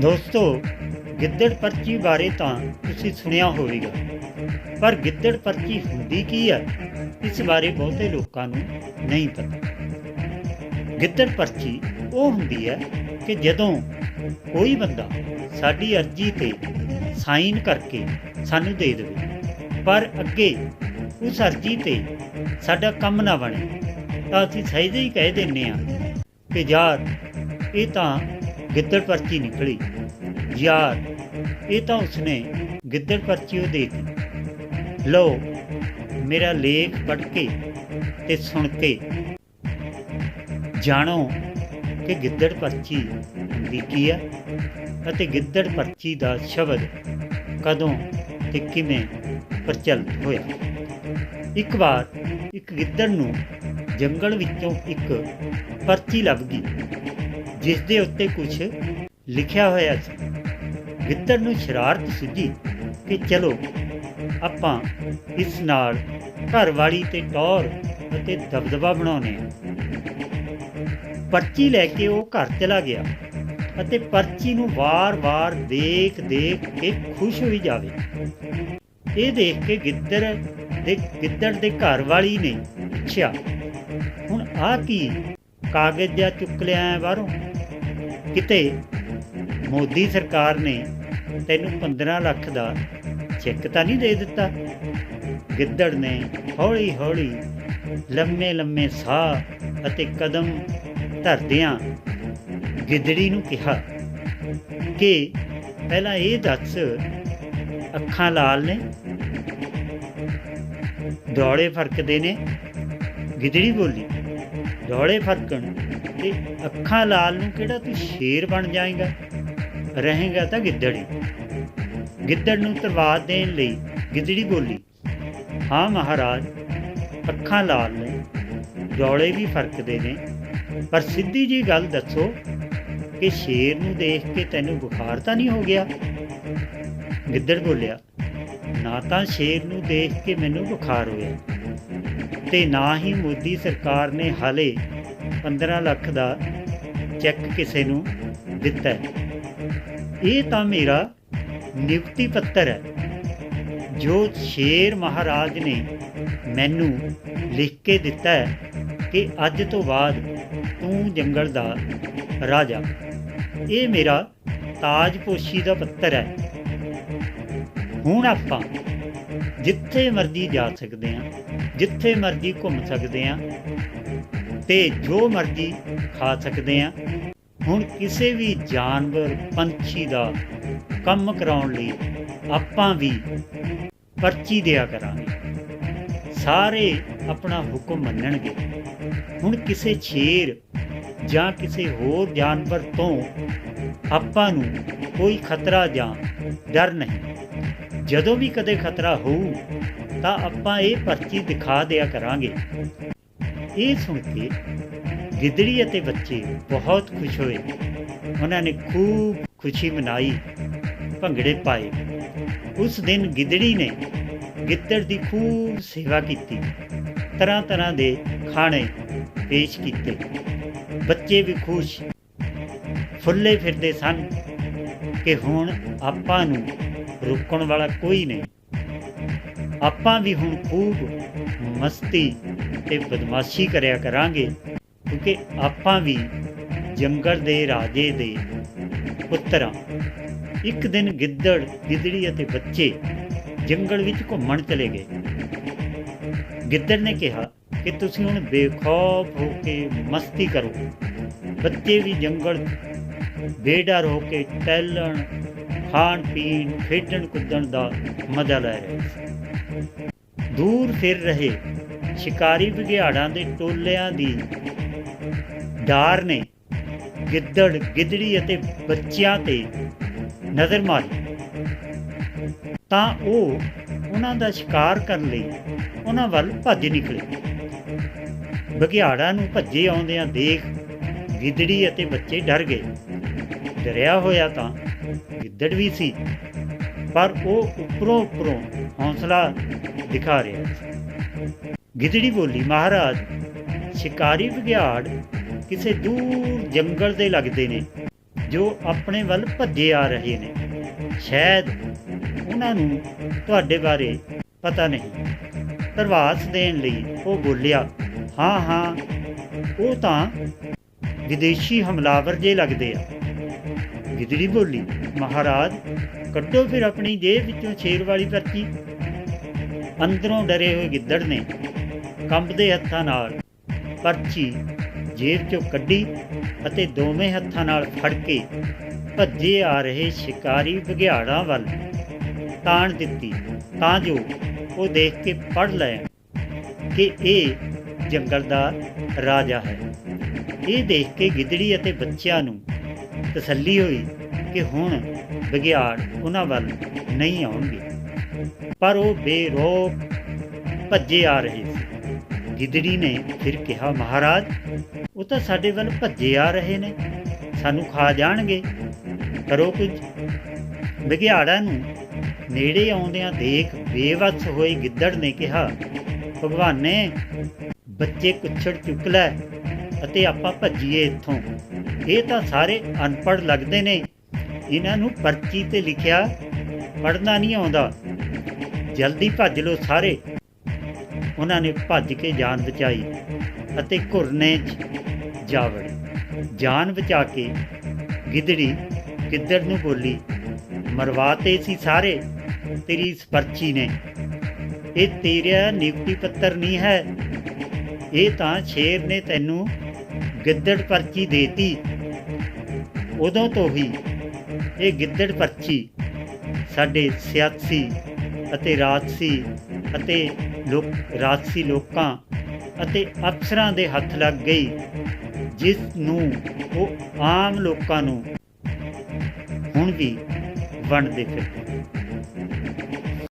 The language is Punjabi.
ਦੋਸਤੋ, ਗਿੱਦੜ ਪਰਚੀ ਬਾਰੇ ਤਾਂ ਤੁਸੀਂ ਸੁਣਿਆ ਹੋਵੇਗਾ। ਪਰ ਗਿੱਦੜ ਪਰਚੀ ਹੁੰਦੀ ਕੀ ਹੈ, ਇਸ ਬਾਰੇ ਬਹੁਤੇ ਲੋਕਾਂ ਨੂੰ ਨਹੀਂ ਪਤਾ। ਗਿੱਦੜ ਪਰਚੀ ਉਹ ਹੁੰਦੀ ਹੈ ਕਿ ਜਦੋਂ ਕੋਈ ਬੰਦਾ ਸਾਡੀ ਅਰਜ਼ੀ ਤੇ ਸਾਈਨ ਕਰਕੇ ਸਾਨੂੰ ਦੇ ਦੇਵੇ, ਪਰ ਅੱਗੇ ਉਸ ਅਰਜ਼ੀ ਤੇ ਸਾਡਾ ਕੰਮ ਨਾ ਬਣੇ, ਤਾਂ ਅਸੀਂ ਸਹਿਜੇ ਹੀ ਕਹਿ ਦਿੰਨੇ ਆ ਕਿ ਯਾਰ, ਇਹ ਤਾਂ ਗਿੱਦੜ ਪਰਚੀ ਨਿਕਲੀ। ਯਾਰ, ਇਹ ਤਾਂ ਉਸਨੇ ਗਿੱਦੜ ਪਰਚੀ ਉਹ ਦੇਤੀ। ਲਓ, ਮੇਰਾ ਲੇਖ ਪੜ੍ਹ ਕੇ ਤੇ ਸੁਣ ਕੇ। ਜਾਣੋ ਕਿ ਗਿੱਦੜ ਪਰਚੀ ਹੁੰਦੀ ਕੀ ਹੈ ਅਤੇ ਗਿੱਦੜ ਪਰਚੀ ਦਾ ਸ਼ਬਦ ਕਦੋਂ ਤੇ ਕਿਵੇਂ ਪ੍ਰਚਲਿਤ ਹੋਇਆ। ਇੱਕ ਵਾਰ ਇੱਕ ਗਿੱਦੜ ਨੂੰ ਜੰਗਲ ਵਿੱਚੋਂ ਇੱਕ ਪਰਚੀ ਲੱਭ ਗਈ। ਜਿਸ ਦੇ ਉੱਤੇ ਕੁਝ ਲਿਖਿਆ ਹੋਇਆ ਸੀ। ਗਿੱਦੜ ਨੂੰ ਸ਼ਰਾਰਤ ਸੁਝੀ ਕਿ ਚਲੋ, ਆਪਾਂ ਇਸ ਨਾਲ ਘਰਵਾਲੀ ਤੇ ਟੌਰ ਅਤੇ ਦਬਦਬਾ ਬਣਾਉਨੇ ਆ ਪਰਚੀ ਲੈ ਕੇ ਉਹ ਘਰ ਚਲਾ ਗਿਆ ਅਤੇ ਪਰਚੀ ਨੂੰ ਵਾਰ-ਵਾਰ ਦੇਖ-ਦੇਖ ਕੇ ਖੁਸ਼ ਹੋਈ ਜਾਵੇ। ਇਹ ਦੇਖ ਕੇ ਗਿੱਦੜ ਦੇ ਗਿੱਦੜ ਦੇ ਘਰ ਵਾਲੀ ਨੇ ਪੁੱਛਿਆ, ਹੁਣ ਆ ਕੀ? ਕਾਗਜ਼ ਜਿਹਾ ਚੁੱਕ ਲਿਆ ਹੈ ਬਾਹਰੋਂ? ਕਿਤੇ ਮੋਦੀ ਸਰਕਾਰ ਨੇ ਤੈਨੂੰ 15 ਲੱਖ ਦਾ ਚੈੱਕ ਤਾਂ ਨਹੀਂ ਦੇ ਦਿੱਤਾ? ਗਿੱਦੜ ਨੇ ਹੌਲੀ ਹੌਲੀ ਲੰਮੇ ਲੰਮੇ ਸਾਹ ਅਤੇ ਕਦਮ ਧਰਦਿਆਂ ਗਿੱਦੜੀ ਨੂੰ ਕਿਹਾ ਕਿ ਪਹਿਲਾਂ ਇਹ ਦੱਸ, ਅੱਖਾਂ ਲਾਲ ਨੇ? ਡੋਲੇ ਫਰਕਦੇ ਨੇ? ਗਿੱਦੜੀ ਬੋਲੀ ਡੋਲੇ ਫਰਕਣ। ਤੇ ਅੱਖਾਂ ਲਾਲ ਨੂੰ ਕਿਹੜਾ ਤੂੰ ਸ਼ੇਰ ਬਣ ਜਾਏਗਾ? ਰਹੇਗਾ ਤਾਂ ਗਿੱਦੜੀ ਗਿੱਦੜ ਨੂੰ ਤਰਵਾਦ ਦੇਣ ਲਈ ਗਿੱਦੜੀ ਬੋਲੀ, ਹਾਂ ਮਹਾਰਾਜ, ਅੱਖਾਂ ਲਾਲ ਨੇ ਜੌਲੇ ਵੀ ਫਰਕਦੇ ਨੇ, ਪਰ ਸਿੱਧੀ ਜੀ ਗੱਲ ਦੱਸੋ ਕਿ ਸ਼ੇਰ ਨੂੰ ਦੇਖ ਕੇ ਤੈਨੂੰ ਬੁਖਾਰ ਤਾਂ ਨਹੀਂ ਹੋ ਗਿਆ? ਗਿੱਦੜ ਬੋਲਿਆ, ਨਾ ਤਾਂ ਸ਼ੇਰ ਨੂੰ ਦੇਖ ਕੇ ਮੈਨੂੰ ਬੁਖਾਰ ਹੋਇਆ ਤੇ ਨਾ ਹੀ ਮੋਦੀ ਸਰਕਾਰ ਨੇ ਹਾਲੇ 15 ਲੱਖ ਦਾ ਚੈੱਕ ਕਿਸੇ ਨੂੰ ਦਿੱਤਾ ਇਹ ਤਾਂ ਮੇਰਾ ਨਿਯੁਕਤੀ ਪੱਤਰ ਹੈ, ਜੋ ਸ਼ੇਰ ਮਹਾਰਾਜ ਨੇ ਮੈਨੂੰ ਲਿਖ ਕੇ ਦਿੱਤਾ ਹੈ ਕਿ ਅੱਜ ਤੋਂ ਬਾਅਦ ਤੂੰ ਜੰਗਲ ਦਾ ਰਾਜਾ। ਇਹ ਮੇਰਾ ਤਾਜਪੋਸ਼ੀ ਦਾ ਪੱਤਰ ਹੈ। ਹੁਣ ਆਪਾਂ ਜਿੱਥੇ ਮਰਜ਼ੀ ਜਾ ਸਕਦੇ ਹਾਂ, ਜਿੱਥੇ ਮਰਜ਼ੀ ਘੁੰਮ ਸਕਦੇ ਹਾਂ ਤੇ ਜੋ ਮਰਜ਼ੀ ਖਾ ਸਕਦੇ ਹਾਂ। ਹੁਣ ਕਿਸੇ ਵੀ ਜਾਨਵਰ, ਪੰਛੀ ਦਾ ਕੰਮ ਕਰਾਉਣ ਲਈ ਆਪਾਂ ਵੀ ਪਰਚੀ ਦਿਆ ਕਰਾਂਗੇ। ਸਾਰੇ ਆਪਣਾ ਹੁਕਮ ਮੰਨਣਗੇ। ਹੁਣ ਕਿਸੇ ਸ਼ੇਰ ਜਾਂ ਕਿਸੇ ਹੋਰ ਜਾਨਵਰ ਤੋਂ ਆਪਾਂ ਨੂੰ ਕੋਈ ਖਤਰਾ ਜਾਂ ਡਰ ਨਹੀਂ। ਜਦੋਂ ਵੀ ਕਦੇ ਖਤਰਾ ਹੋਊ, ਤਾਂ ਆਪਾਂ ਇਹ ਪਰਚੀ ਦਿਖਾ ਦਿਆ ਕਰਾਂਗੇ। ਇਹ ਸੁਣ ਕੇ ਗਿੱਦੜੀ ਅਤੇ ਬੱਚੇ ਬਹੁਤ ਖੁਸ਼ ਹੋਏ। ਉਹਨਾਂ ਨੇ ਖੂਬ ਖੁਸ਼ੀ ਮਨਾਈ, ਭੰਗੜੇ ਪਾਏ। ਉਸ ਦਿਨ ਗਿੱਦੜੀ ਨੇ ਗਿੱਦੜ ਦੀ ਖੂਬ ਸੇਵਾ ਕੀਤੀ। ਤਰ੍ਹਾਂ ਤਰ੍ਹਾਂ ਦੇ ਖਾਣੇ ਪੇਸ਼ ਕੀਤੇ। ਬੱਚੇ ਵੀ ਖੁਸ਼। ਫੁੱਲੇ ਫਿਰਦੇ ਸਨ ਕਿ ਹੁਣ ਆਪਾਂ ਨੂੰ ਰੁਕਣ ਵਾਲਾ ਕੋਈ ਨਹੀਂ। ਆਪਾਂ ਵੀ ਹੁਣ ਖੂਬ ਮਸਤੀ ਤੇ ਬਦਮਾਸ਼ੀ ਕਰਿਆ ਕਰਾਂਗੇ, ਕਿਉਂਕਿ ਆਪਾਂ ਵੀ ਜੰਗਲ ਦੇ ਰਾਜੇ ਦੇ ਪੁੱਤਰਾਂ ਇੱਕ ਦਿਨ ਗਿੱਦੜ, ਗਿੱਦੜੀ ਅਤੇ ਬੱਚੇ ਜੰਗਲ ਵਿੱਚ ਘੁੰਮਣ ਚਲੇ ਗਏ। ਗਿੱਦੜ ਨੇ ਕਿਹਾ ਕਿ ਤੁਸੀਂ ਹੁਣ ਬੇਖੌਫ ਹੋ ਕੇ ਮਸਤੀ ਕਰੋ। ਬੱਚੇ ਵੀ ਜੰਗਲ ਬੇਡਰ ਹੋ ਕੇ ਟਹਿਲਣ, ਖਾਣ ਪੀਣ ਖੇਡਣ ਕੁੱਦਣ ਦਾ ਮਜ਼ਾ ਲੈ ਰਹੇ ਦੂਰ ਫਿਰ ਰਹੇ ਸ਼ਿਕਾਰੀ ਵਿਗਿਆੜਾਂ ਦੇ ਟੋਲਿਆਂ ਦੀ ਡਾਰ ਨੇ ਗਿੱਦੜ, ਗਿੱਦੜੀ ਅਤੇ ਬੱਚਿਆਂ ਤੇ ਨਜ਼ਰ ਮਾਰੀ। ਤਾਂ ਉਹ ਉਹਨਾਂ ਦਾ ਸ਼ਿਕਾਰ ਕਰਨ ਲਈ ਉਹਨਾਂ ਵੱਲ ਭੱਜ ਨਿਕਲੇ। ਬਘਿਆੜਾਂ ਨੂੰ ਭੱਜੇ ਆਉਂਦਿਆਂ ਦੇਖ ਗਿੱਦੜੀ ਅਤੇ ਬੱਚੇ ਡਰ ਗਏ। ਡਰਿਆ ਹੋਇਆ ਤਾਂ ਗਿੱਦੜ ਵੀ ਸੀ, ਪਰ ਉਹ ਉੱਪਰੋਂ ਉੱਪਰੋਂ ਹੌਸਲਾ ਦਿਖਾ ਰਿਹਾ ਸੀ। ਗਿੱਦੜੀ ਬੋਲੀ, ਮਹਾਰਾਜ, ਸ਼ਿਕਾਰੀ ਬਘਿਆੜ ਕਿਸੇ ਦੂਰ ਜੰਗਲ ਦੇ ਲੱਗਦੇ ਨੇ, ਜੋ ਆਪਣੇ ਵੱਲ ਭੱਜੇ ਆ ਰਹੇ ਨੇ। ਸ਼ਾਇਦ ਉਹਨਾਂ ਨੂੰ ਤੁਹਾਡੇ ਬਾਰੇ ਪਤਾ ਨਹੀਂ। ਪ੍ਰਵਾਸ ਦੇਣ ਲਈ ਉਹ ਬੋਲਿਆ, ਹਾਂ ਹਾਂ, ਉਹ ਤਾਂ ਵਿਦੇਸ਼ੀ ਹਮਲਾਵਰ ਜੇ ਲੱਗਦੇ ਆ। ਗਿੱਦੜੀ ਬੋਲੀ, ਮਹਾਰਾਜ, ਕੱਢੋ ਫਿਰ ਆਪਣੀ ਜੇਬ ਵਿੱਚੋਂ ਸ਼ੇਰ ਵਾਲੀ ਪਰਚੀ। ਅੰਦਰੋਂ ਡਰੇ ਹੋਏ ਗਿੱਦੜ ਨੇ ਕੰਬਦੇ ਹੱਥਾਂ ਨਾਲ। ਪਰਚੀ ਜੇਬ ਚੋਂ ਕੱਢੀ ਅਤੇ ਦੋਵੇਂ ਹੱਥਾਂ ਨਾਲ ਫੜ ਕੇ ਭੱਜੇ ਆ ਰਹੇ ਸ਼ਿਕਾਰੀ ਬਘਿਆੜਾਂ ਵੱਲ ਤਾਣ ਦਿੱਤੀ। ਤਾਂ ਜੋ ਉਹ ਦੇਖ ਕੇ ਪੜ ਲੈਣ ਕਿ ਇਹ ਜੰਗਲ ਦਾ ਰਾਜਾ ਹੈ। ਇਹ ਦੇਖ ਕੇ ਗਿੱਦੜੀ ਅਤੇ ਬੱਚਿਆਂ ਨੂੰ ਤਸੱਲੀ ਹੋਈ ਕਿ ਹੁਣ ਬਘਿਆੜ ਉਹਨਾਂ ਵੱਲ ਨਹੀਂ ਆਉਣਗੇ। ਪਰ ਉਹ ਬੇਰੋਕ ਭੱਜੇ ਆ ਰਹੇ ਗਿੱਦੜੀ ਨੇ ਫਿਰ ਕਿਹਾ, ਮਹਾਰਾਜ, ਉਹ ਤਾਂ ਸਾਡੇ ਵੱਲ ਭੱਜੇ ਆ ਰਹੇ ਨੇ। ਸਾਨੂੰ ਖਾ ਜਾਣਗੇ। ਕਰੋ ਕੁਝ। ਬਘਿਆੜਾਂ ਨੂੰ ਨੇੜੇ ਆਉਂਦਿਆਂ ਦੇਖ ਬੇਵੱਸ ਹੋਏ ਗਿੱਦੜ ਨੇ ਕਿਹਾ, ਭਗਵਾਨੇ ਬੱਚੇ ਕੁੱਛੜ ਚੁੱਕ ਲੈ ਅਤੇ ਆਪਾਂ ਭੱਜੀਏ ਇੱਥੋਂ। ਇਹ ਤਾਂ ਸਾਰੇ ਅਨਪੜ੍ਹ ਲੱਗਦੇ ਨੇ। ਇਹਨਾਂ ਨੂੰ ਪਰਚੀ ਤੇ ਲਿਖਿਆ, ਪੜ੍ਹਨਾ ਨਹੀਂ ਆਉਂਦਾ। ਜਲਦੀ ਭੱਜ ਲੋ ਸਾਰੇ। ਉਹਨਾਂ ਨੇ ਭੱਜ ਕੇ ਜਾਨ ਬਚਾਈ ਅਤੇ ਘੁਰਨੇ 'ਚ ਜਾ ਵੜੀ ਜਾਨ ਬਚਾ ਕੇ ਗਿੱਦੜੀ ਗਿੱਦੜ ਨੂੰ ਬੋਲੀ ਮਰਵਾਤੇ ਸੀ ਸਾਰੇ, ਤੇਰੀ ਇਸ ਪਰਚੀ ਨੇ। ਇਹ ਤੇਰਾ ਨਿਯੁਕਤੀ ਪੱਤਰ ਨਹੀਂ ਹੈ। ਇਹ ਤਾਂ ਸ਼ੇਰ ਨੇ ਤੈਨੂੰ ਗਿੱਦੜ ਪਰਚੀ ਦੇਤੀ ਉਦੋਂ ਤੋਂ ਹੀ ਇਹ ਗਿੱਦੜ ਪਰਚੀ ਸਾਡੇ ਸਿਆਸੀ ਅਤੇ ਰਾਜਸੀ ਅਤੇ ਲੋਕ, ਰਾਜਸੀ ਲੋਕਾਂ ਅਤੇ ਅਫਸਰਾਂ ਦੇ ਹੱਥ ਲੱਗ ਗਈ, ਜਿਸ ਨੂੰ ਉਹ ਆਮ ਲੋਕਾਂ ਨੂੰ ਹੁਣ ਵੀ ਵੰਡਦੇ ਫਿਰਦੇ।